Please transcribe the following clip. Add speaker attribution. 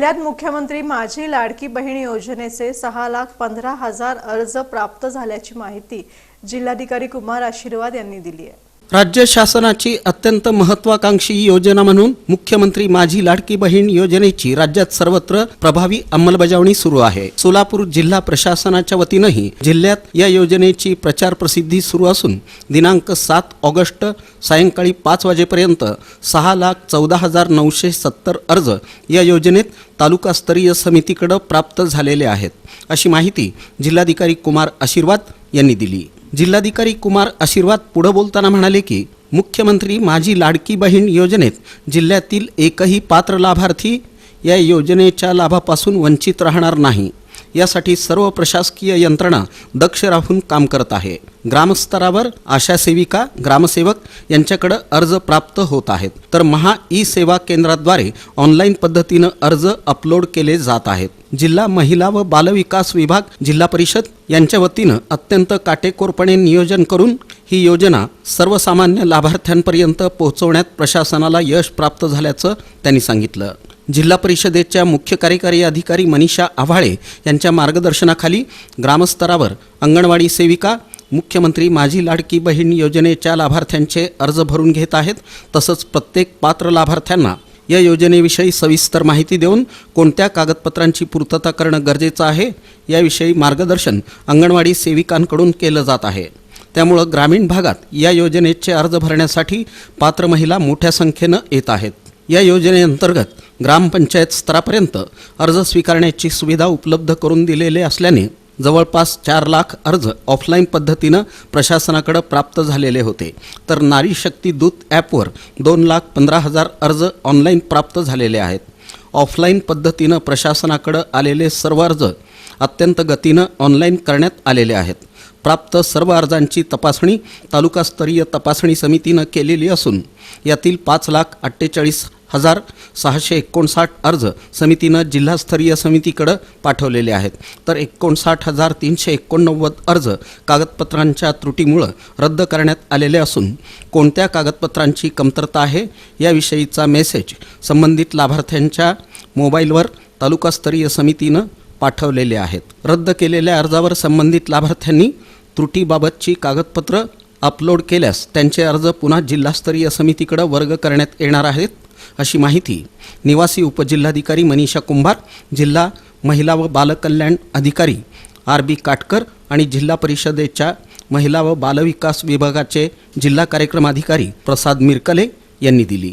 Speaker 1: जिल्ह्यात मुख्यमंत्री माझी लाडकी बहीण योजनेचे सहा लाख पंधरा हजार अर्ज प्राप्त झाल्याची माहिती जिल्हाधिकारी कुमार आशीर्वाद यांनी दिली आहे.
Speaker 2: राज्य शासनाची अत्यंत महत्वाकांक्षी योजना म्हणून मुख्यमंत्री माझी लाडकी बहीण योजनेची राज्यात सर्वत्र प्रभावी अंमलबजावणी सुरू आहे. सोलापूर जिल्हा प्रशासनाच्या वतीनंही जिल्ह्यात या योजनेची प्रचार प्रसिद्धी सुरू असून दिनांक सात ऑगस्ट सायंकाळी पाच वाजेपर्यंत सहा लाख चौदा हजार नऊशे सत्तर अर्ज या योजनेत तालुकास्तरीय समितीकडं प्राप्त झालेले आहेत. अशी माहिती जिल्हाधिकारी कुमार आशीर्वाद यांनी दिली. जिल्हाधिकारी कुमार आशीर्वाद पुढं बोलताना म्हणाले की मुख्यमंत्री माझी लाडकी बहीण योजनेत जिल्ह्यातील एकही पात्र लाभार्थी या योजनेच्या लाभापासून वंचित राहणार नाही. यासाठी सर्व प्रशासकीय यंत्रणा दक्ष राहून काम करत आहे. ग्रामस्तरावर आशा सेविका ग्रामसेवक यांच्याकडे अर्ज प्राप्त होत आहेत. तर महा ई सेवा केंद्राद्वारे ऑनलाईन पद्धतीनं अर्ज अपलोड केले जात आहेत. जिल्हा महिला व बालविकास विभाग जिल्हा परिषद यांच्या वतीनं अत्यंत काटेकोरपणे नियोजन करून ही योजना सर्वसामान्य लाभार्थ्यांपर्यंत पोहोचवण्यात प्रशासनाला यश प्राप्त झाल्याचं त्यांनी सांगितलं. जिल्हा परिषदेच्या मुख्य कार्यकारी अधिकारी मनीषा आव्हाळे यांच्या मार्गदर्शनाखाली ग्रामस्तरावर अंगणवाडी सेविका मुख्यमंत्री माझी लाडकी बहीण योजनेच्या लाभार्थ्यांचे अर्ज भरून घेत आहेत तसंच प्रत्येक पात्र लाभार्थ्यांना या योजनेविषयी सविस्तर माहिती देऊन कोणत्या कागदपत्रांची पूर्तता करणं गरजेचं आहे याविषयी मार्गदर्शन अंगणवाडी सेविकांकडून केलं जात आहे. त्यामुळं ग्रामीण भागात या योजनेचे अर्ज भरण्यासाठी पात्र महिला मोठ्या संख्येनं येत आहेत. या योजनेअंतर्गत ग्रामपंचायत स्तरापर्यंत अर्ज स्वीकारण्याची सुविधा उपलब्ध करून दिलेले असल्याने जवळपास चार लाख अर्ज ऑफलाईन पद्धतीनं प्रशासनाकडे प्राप्त झालेले होते. तर नारी शक्ती दूत ॲपवर दोन लाख पंधरा हजार अर्ज ऑनलाईन प्राप्त झालेले आहेत. ऑफलाईन पद्धतीनं प्रशासनाकडं आलेले सर्व अर्ज अत्यंत गतीनं ऑनलाईन करण्यात आलेले आहेत. प्राप्त सर्व अर्जांची तपासणी तालुकास्तरीय तपासणी समितीनं केलेली असून यातील पाच लाख अठ्ठेचाळीस हजार सहाशे एकोणसाठ अर्ज समितीनं जिल्हास्तरीय समितीकडं पाठवलेले आहेत. तर एकोणसाठ हजार तीनशे एकोणनव्वद अर्ज कागदपत्रांच्या त्रुटीमुळं रद्द करण्यात आलेले असून कोणत्या कागदपत्रांची कमतरता आहे याविषयीचा मेसेज संबंधित लाभार्थ्यांच्या मोबाईलवर तालुकास्तरीय समितीनं पाठवलेले आहेत. रद्द केलेल्या अर्जावर संबंधित लाभार्थ्यांनी त्रुटीबाबतची कागदपत्र अपलोड केल्यास त्यांचे अर्ज पुन्हा जिल्हास्तरीय समितीकडे वर्ग करण्यात येणार आहेत. अशी माहिती निवासी उपजिल्हाधिकारी मनीषा कुंभार जिल्हा महिला व बालकल्याण अधिकारी आर बी काटकर आणि जिल्हा परिषदेच्या महिला व बालविकास विभागाचे जिल्हा कार्यक्रम अधिकारी प्रसाद मिरकले यांनी दिली.